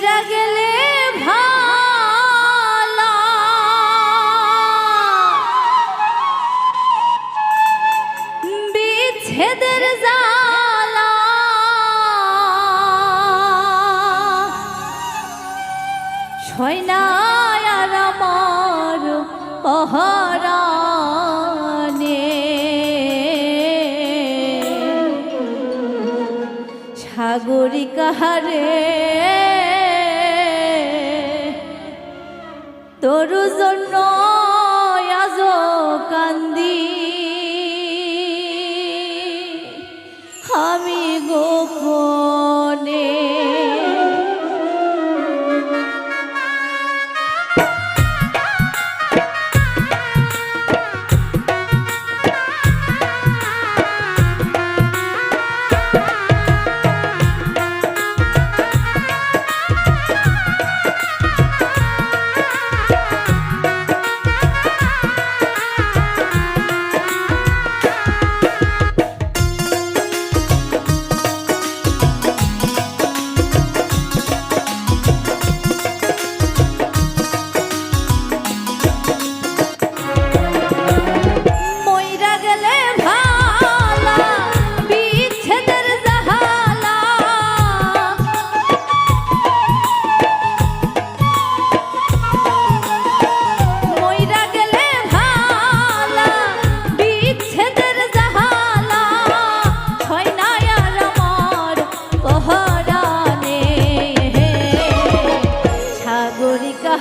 ফিরা গেলে ভালা। জালা সৈনায় আমার অহরা সাগরিকাহারে তোর জন্য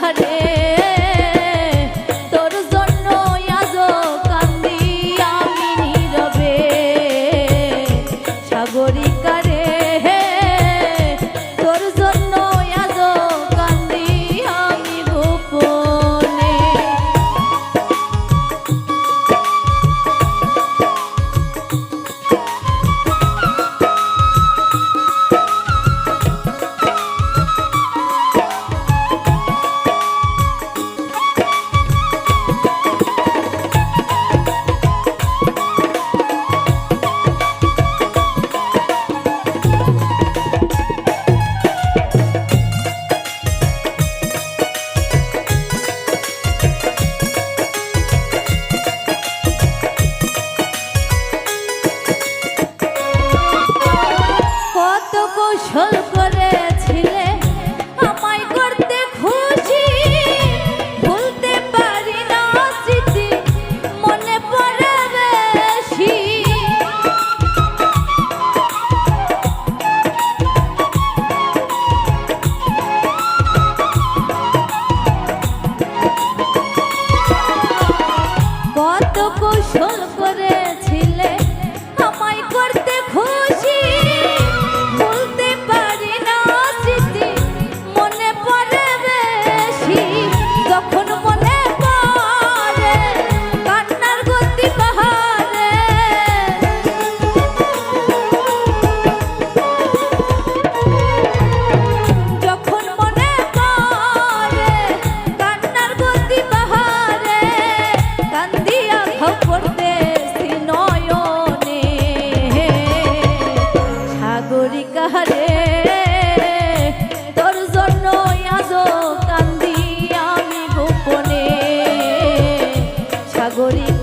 রে সর্ব সাগরী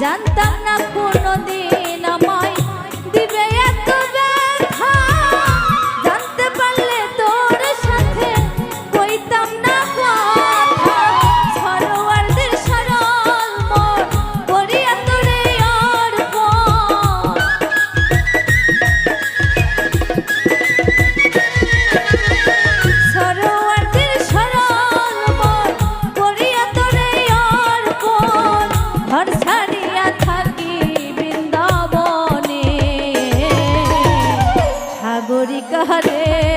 জানতাম না সাগরিকারে